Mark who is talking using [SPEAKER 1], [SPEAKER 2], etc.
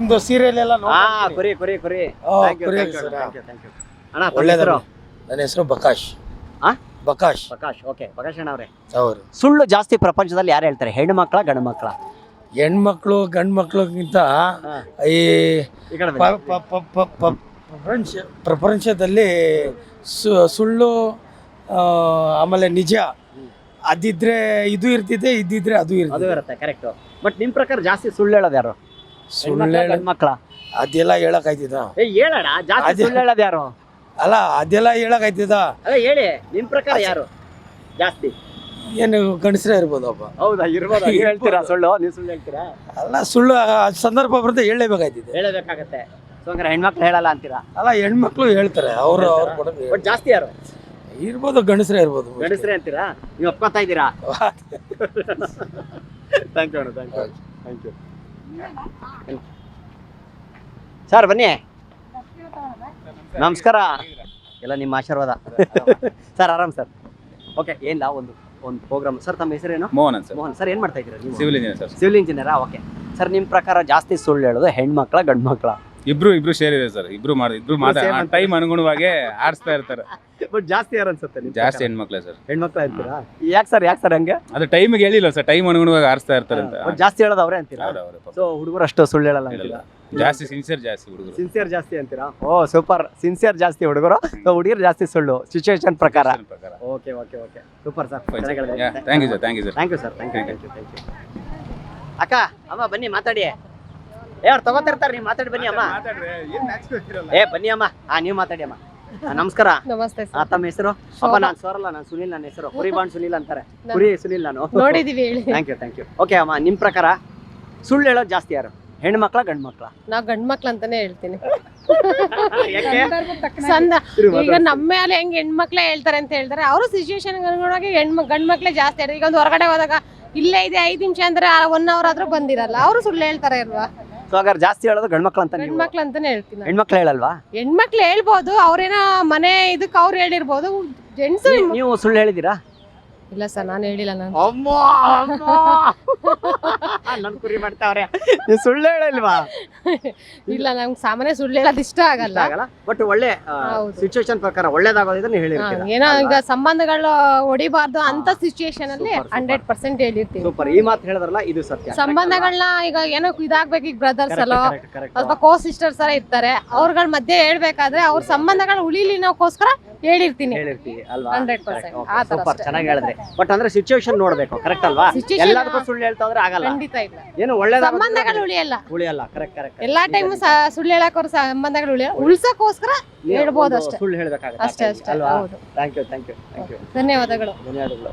[SPEAKER 1] ಒಂದು ಸೀರಿಯಲ್ ಎಲ್ಲ
[SPEAKER 2] ಹಾ. ಕುರಿ ಕುರಿ ಕುರಿ. Thank you,
[SPEAKER 1] ಕುರಿ
[SPEAKER 2] thank you,
[SPEAKER 1] sir.
[SPEAKER 2] thank you, thank you. ಅಣ್ಣ ತಮ್ಮ ಹೆಸರು?
[SPEAKER 1] ನನ್ನ ಹೆಸರು ಬಕಾಶ್.
[SPEAKER 2] ಆ?
[SPEAKER 1] ಬಕಾಶ್.
[SPEAKER 2] ಪ್ರಕಾಶ್ ಓಕೆ ಪ್ರಕಾಶ್ ಅಣ್ಣ ಅವ್ರೆ.
[SPEAKER 1] ಅವರು
[SPEAKER 2] ಸುಳ್ಳು ಜಾಸ್ತಿ ಪ್ರಪಂಚದಲ್ಲಿ ಯಾರು ಹೇಳ್ತಾರೆ? ಹೆಣ್ಣು ಮಕ್ಕಳ ಗಂಡು ಮಕ್ಕಳ?
[SPEAKER 1] ಹೆಣ್ಮಕ್ಳು ಗಂಡು ಮಕ್ಳಿಗಿಂತ ಈ
[SPEAKER 2] ಈ ಕಡೆ ಬನ್ನಿ.
[SPEAKER 1] ಪ- ಪ- ಪ- ಪ- ಪ- ಪ್ರಪಂಚ ಪ್ರಪಂಚದಲ್ಲಿ ಸು- ಸುಳ್ಳು ಆ, ಆಮೇಲೆ ನಿಜ. ಅದಿದ್ರೆ ಇದು ಇರ್ತಿದೆ ಇದ್ದಿದ್ರೆ ಅದು
[SPEAKER 2] ಅದು
[SPEAKER 1] ಇರ್ತಿದೆ.
[SPEAKER 2] ಇರುತ್ತೆ ಕರೆಕ್ಟ್ ಬಟ್ ನಿಮ್ ಪ್ರಕಾರ ಜಾಸ್ತಿ ಸುಳ್ಳು ಹೇಳೋದು ಯಾರು?
[SPEAKER 1] ಸುಳ್ಳು ಹೇಳ
[SPEAKER 2] ಮಕ್ಕಳ
[SPEAKER 1] ಅದೆಲ್ಲ ಹೇಳಕ್ ಆಯ್ತಿದ
[SPEAKER 2] ಏ ಹೇಳೋಣ ಜಾಸ್ತಿ ಸುಳ್ಳು ಹೇಳೋದು ಯಾರು?
[SPEAKER 1] ಅಲ್ಲ ಅದೆಲ್ಲ ಹೇಳಕ್ ಆಯ್ತಿದ
[SPEAKER 2] ಅದೇ ಹೇಳಿ ನಿಮ್ ಪ್ರಕಾರ ಯಾರು? ಜಾಸ್ತಿ.
[SPEAKER 1] ಏನು ಗಂಡಸ್ರೇ ಇರ್ಬೋದಪ್ಪ
[SPEAKER 2] ಹೌದಾ ಇರ್ಬೋದು. ಹೇಳ್ತೀರಾ ಸುಳ್ಳು? ನೀವು ಸುಳ್ಳು ಹೇಳ್ತೀರಾ?
[SPEAKER 1] ಅಲ್ಲ ಸುಳ್ಳು ಆ ಸಂದರ್ಭ ಬರುತ್ತೆ ಹೇಳಲೇಬೇಕಾಯ್ತಿದೆ
[SPEAKER 2] ಹೇಳಬೇಕಾಗತ್ತೆ. ಸೊ ಹಂಗಾರೆ ಹೆಣ್ಮಕ್ಳು ಹೇಳಲ್ಲ ಅಂತೀರಾ?
[SPEAKER 1] ಅಲ್ಲ ಹೆಣ್ಮಕ್ಳು ಹೇಳ್ತಾರೆ ಅವರು ಅವ್ರು ಕೊಡೋದು
[SPEAKER 2] ಬಟ್ ಜಾಸ್ತಿ ಯಾರು?
[SPEAKER 1] ಇರ್ಬೋದು ಗಂಡಸ್ರೇ ಇರ್ಬೋದು
[SPEAKER 2] ಗಂಡಸ್ರೆ ಅಂತೀರಾ? ನೀವು ಒಪ್ಕೊತಾ ಇದ್ದೀರಾ? ಥ್ಯಾಂಕ್ ಯು ಅಣ್ಣ thank you thank you sir ಬನ್ನಿ. ನಮಸ್ಕಾರ. ಎಲ್ಲ ನಿಮ್ಮ ಆಶೀರ್ವಾದ. ಸರ್ ಆರಾಮ್ ಸರ್ ಓಕೆ ಏನಿಲ್ಲ ಒಂದು ಒಂದು ಪ್ರೋಗ್ರಾಮ್ ಸರ್ ತಮ್ಮ ಹೆಸರೇನು?
[SPEAKER 3] ಮೋಹನ್ ಸರ್
[SPEAKER 2] ಮೋಹನ್. ಸರ್ ಏನು ಮಾಡ್ತಾ ಇದ್ದೀರಾ
[SPEAKER 3] civil engineer sir
[SPEAKER 2] civil engineer okay sir ನಿಮ್ಮ ಪ್ರಕಾರ ಜಾಸ್ತಿ ಸುಳ್ಳು ಹೇಳೋದು ಹೆಣ್ಮಕ್ಳ ಗಂಡು ಮಕ್ಳ
[SPEAKER 3] ಇಬ್ರು ಇಬ್ರು ಸೇರ್ ಇದೆ ಸರ್ ಇಬ್ರು ಮಾಡಿ ಇಬ್ರು ಮಾತಾ ಟೈಮ್ ಅನುಗುಣವಾಗಿ ಆಡಿಸ್ತಾ ಇರ್ತಾರೆ.
[SPEAKER 2] ಬಟ್ ಜಾಸ್ತಿ ಯಾರು ಅನ್ಸುತ್ತೆ
[SPEAKER 3] ಜಾಸ್ತಿ ಹೆಣ್ಮಕ್ಳೆ ಸರ್
[SPEAKER 2] ಹೆಣ್ಮಕ್ಳು ಇರ್ತೀರಾ ಯಾಕೆ ಸರ್ ಯಾಕೆ ಸರ್ ಹಂಗೆ?
[SPEAKER 3] ಅದು ಟೈಮಿಗೆ ಹೇಳಿಲ್ಲ ಸರ್ ಟೈಮ್ ಅನುಗುಣವಾಗಿ ಆಡಿಸ್ತಾ ಇರ್ತಾರೆ ಅಂತ.
[SPEAKER 2] ಬಟ್ ಜಾಸ್ತಿ ಹೇಳೋದು ಅವರೇ ಅಂತೀರಾ?
[SPEAKER 3] ಅವ್ರು ಅವ್ರು ಪಾಪ.
[SPEAKER 2] ಸೊ ಹುಡುಗರು ಅಷ್ಟು ಸುಳ್ಳು ಹೇಳಲ್ಲ
[SPEAKER 3] ಹೇಳಲ್ಲ.
[SPEAKER 2] ಅಂತೀರಾ
[SPEAKER 3] ಜಾಸ್ತಿ ಸಿನ್ಸಿಯರ್ ಜಾಸ್ತಿ ಹುಡುಗರು.
[SPEAKER 2] ಸಿನ್ಸಿಯರ್ ಜಾಸ್ತಿ ಅಂತೀರಾ? ಓ ಸೂಪರ್ ಸಿನ್ಸಿಯರ್ ಜಾಸ್ತಿ ಹುಡುಗರು. ಸೊ ಹುಡುಗಿರು ಜಾಸ್ತಿ ಸುಳ್ಳು. ಸಿಚುವೇಶನ್ ಪ್ರಕಾರ.
[SPEAKER 3] ಪ್ರಕಾರ.
[SPEAKER 2] Okay okay okay super sir
[SPEAKER 3] thank you sir thank you sir
[SPEAKER 2] thank you sir thank you thank you thank you ಅಕ್ಕ ಅಮ್ಮ ಬನ್ನಿ ಮಾತಾಡಿ. ಏ ಅವ್ರು ತಗೋತಿರ್ತಾರೆ ನೀವು ಮಾತಾಡಿ ಬನ್ನಿ ಅಮ್ಮ. ಏ ಬನ್ನಿ ಅಮ್ಮ. ಹಾ ನೀವು ಮಾತಾಡಿ ಅಮ್ಮ. ಆ, ನಮಸ್ಕಾರ.
[SPEAKER 4] ನಮಸ್ತೆ
[SPEAKER 2] ಆ,
[SPEAKER 4] ಸರ್
[SPEAKER 2] ತಮ್ಮ ಹೆಸರು? ಅಪ್ಪ ನಾನು ಸೋರಲ್ಲ ನಾನು ಸುನಿಲ್ ನನ್ನ ಹೆಸರು. ಕುರಿ ಬಾಂಡ್ ಸುನಿಲ್ ಅಂತಾರೆ. ಕುರಿ ಸುನಿಲ್ ನಾನು.
[SPEAKER 4] ನೋಡಿದೀವಿ ಹೇಳಿ.
[SPEAKER 2] Thank you thank you okay ಅಮ್ಮ ನಿಮ್ಮ ಪ್ರಕಾರ ಸುಳ್ಳು ಹೇಳೋದು ಜಾಸ್ತಿ ಯಾರು? ಹೆಣ್ಮಕ್ಳ ಗಂಡ್ ಗಂಡು ಮಕ್ಳ?
[SPEAKER 4] ನಾವ್ ಗಂಡ್ ಮಕ್ಳು ಅಂತಾನೆ ಹೇಳ್ತೀನಿ.
[SPEAKER 2] ಯಾಕೆ?
[SPEAKER 4] ಸಂದ
[SPEAKER 2] ಇರು,
[SPEAKER 4] ಈಗ
[SPEAKER 2] ಮಾತಾಡು.
[SPEAKER 4] ನಮ್ಮ ಮೇಲೆ ಹೆಂಗ್ ಹೆಣ್ಮಕ್ಳೇ ಹೇಳ್ತಾರೆ ಅಂತ ಹೇಳ್ತಾರೆ ಅವರು ಸಿಚುವೇಶನ್ ಅನುಗುಣವಾಗಿ ಹೆಣ್ಮ ಗಂಡ್ ಮಕ್ಳೇ ಜಾಸ್ತಿ ಹೇಳ್ತಾರೆ. ಈಗ ಒಂದು ಹೊರಗಡೆ ಹೋದಾಗ ಇಲ್ಲೇ ಇದೆ ಐದ್ ನಿಮಿಷ ಅಂದ್ರೆ ಒನ್ ಅವರ್ ಆದ್ರೂ ಬಂದಿರಲ್ಲ. ಅವರು ಸುಳ್ಳು ಹೇಳ್ತಾರೆ ಅಲ್ವಾ?
[SPEAKER 2] ಸೊ ಹಾಗಾದ್ರೆ ಜಾಸ್ತಿ ಹೇಳೋದು ಗಂಡು ಮಕ್ಳು ಅಂತ
[SPEAKER 4] ಗಂಡ್
[SPEAKER 2] ನೀವು.
[SPEAKER 4] ಮಕ್ಳು ಅಂತಾನೆ ಹೇಳ್ತೀನಿ ನಾನು.
[SPEAKER 2] ಹೆಣ್ಮಕ್ಳು ಹೇಳಲ್ವಾ?
[SPEAKER 4] ಹೆಣ್ಮಕ್ಳು ಹೇಳ್ಬೋದು ಅವ್ರೇನೋ ಮನೆ ಇದಕ್ಕೆ ಅವ್ರು ಹೇಳಿರ್ಬೋದು ಜೆಂಟ್ಸ್
[SPEAKER 2] ನೀವು ಸುಳ್ಳು ಹೇಳಿದ್ದೀರಾ?
[SPEAKER 4] ಇಲ್ಲ ಸರ್ ನಾನು ಹೇಳಿಲ್ಲ ನಾನು.
[SPEAKER 2] ಅಮ್ಮ ನನ್ ಕುರಿ ಮಾಡ್ತಾವ್ರೆ. ನೀವು ಸುಳ್ಳು ಹೇಳಲ್ವಾ?
[SPEAKER 4] ಇಲ್ಲ ನಂಗೆ ಸಾಮಾನ್ಯ ಸುಳ್ಳು ಹೇಳೋದು ಇಷ್ಟ ಆಗಲ್ಲ.
[SPEAKER 2] ಆಗಲ್ಲ. ಬಟ್ ಒಳ್ಳೆ. ಸಿಚುವೇಶನ್ ಪ್ರಕಾರ ಒಳ್ಳೇದಾಗೋದಿದ್ರೆ ನೀವು ಹೇಳಿರ್ತೀರಾ.
[SPEAKER 4] ಏನೋ ಈಗ ಸಂಬಂಧಗಳು ಹೊಡಿಬಾರ್ದು ಅಂತ ಸಿಚುಯೇಷನ್ ಅಲ್ಲಿ
[SPEAKER 2] Super, super.
[SPEAKER 4] ಹಂಡ್ರೆಡ್ ಪರ್ಸೆಂಟ್ ಹೇಳಿರ್ತೀವಿ.
[SPEAKER 2] ಸೂಪರ್ ಈ ಮಾತು ಹೇಳಿದ್ರಲ್ಲ ಇದು ಸತ್ಯ.
[SPEAKER 4] ಸಂಬಂಧಗಳನ್ನ ಈಗ ಏನೋ ಇದಾಗ್ಬೇಕು ಈಗ ಬ್ರದರ್ಸ್ ಅಲ್ಲೋ.
[SPEAKER 2] correct.
[SPEAKER 4] ಅಥವಾ ಕೋ ಸಿಸ್ಟರ್ಸ್ ಎಲ್ಲ ಇರ್ತಾರೆ. ಅವ್ರಗಳ ಮಧ್ಯೆ ಹೇಳ್ಬೇಕಾದ್ರೆ ಅವ್ರ ಸಂಬಂಧಗಳು ಉಳಿಲಿ ನಾವ್ಕೋಸ್ಕರ ಹೇಳಿರ್ತೀನಿ.
[SPEAKER 2] ಹೇಳಿರ್ತೀವಿ ಅಲ್ವಾ?
[SPEAKER 4] 100% ಆ ತರ
[SPEAKER 2] ಸೂಪರ್
[SPEAKER 4] ಅಷ್ಟೇ.
[SPEAKER 2] ಚೆನ್ನಾಗಿ ಹೇಳಿದ್ರಿ. ಬಟ್ ಅಂದ್ರೆ ಸಿಚುವೇಶನ್ ನೋಡ್ಬೇಕು ಕರೆಕ್ಟ್ ಅಲ್ವಾ?
[SPEAKER 4] Situation-
[SPEAKER 2] ಎಲ್ಲದಕ್ಕೂ ಸುಳ್ಳು ಹೇಳ್ತಾ ಹೋದ್ರೆ ಆಗಲ್ಲ.
[SPEAKER 4] ಖಂಡಿತ ಇಲ್ಲ.
[SPEAKER 2] ಏನು ಒಳ್ಳೆ
[SPEAKER 4] ಸಂಬಂಧಗಳು ಉಳಿಯಲ್ಲ.
[SPEAKER 2] ಉಳಿಯಲ್ಲ ಕರೆಕ್ಟ್ ಕರೆಕ್ಟ್
[SPEAKER 4] ಎಲ್ಲಾ ಟೈಮ್ ಸುಳ್ಳು ಹೇಳಕ್ ಸಂಬಂಧಗಳು ಉಳಿಯಲ್ಲ. ಉಳ್ಸಕ್ಕೋಸ್ಕರ ಹೇಳ್ಬೋದು ಅಷ್ಟೇ.
[SPEAKER 2] ಸುಳ್ಳು ಹೇಳ್ಬೇಕಾಗುತ್ತೆ
[SPEAKER 4] ಅಷ್ಟೇ ಅಷ್ಟೇ.
[SPEAKER 2] ಅಲ್ವಾ?
[SPEAKER 4] ಹೌದು.
[SPEAKER 2] Thank you thank you thank you
[SPEAKER 4] ಧನ್ಯವಾದಗಳು.
[SPEAKER 2] ಧನ್ಯವಾದಗಳು.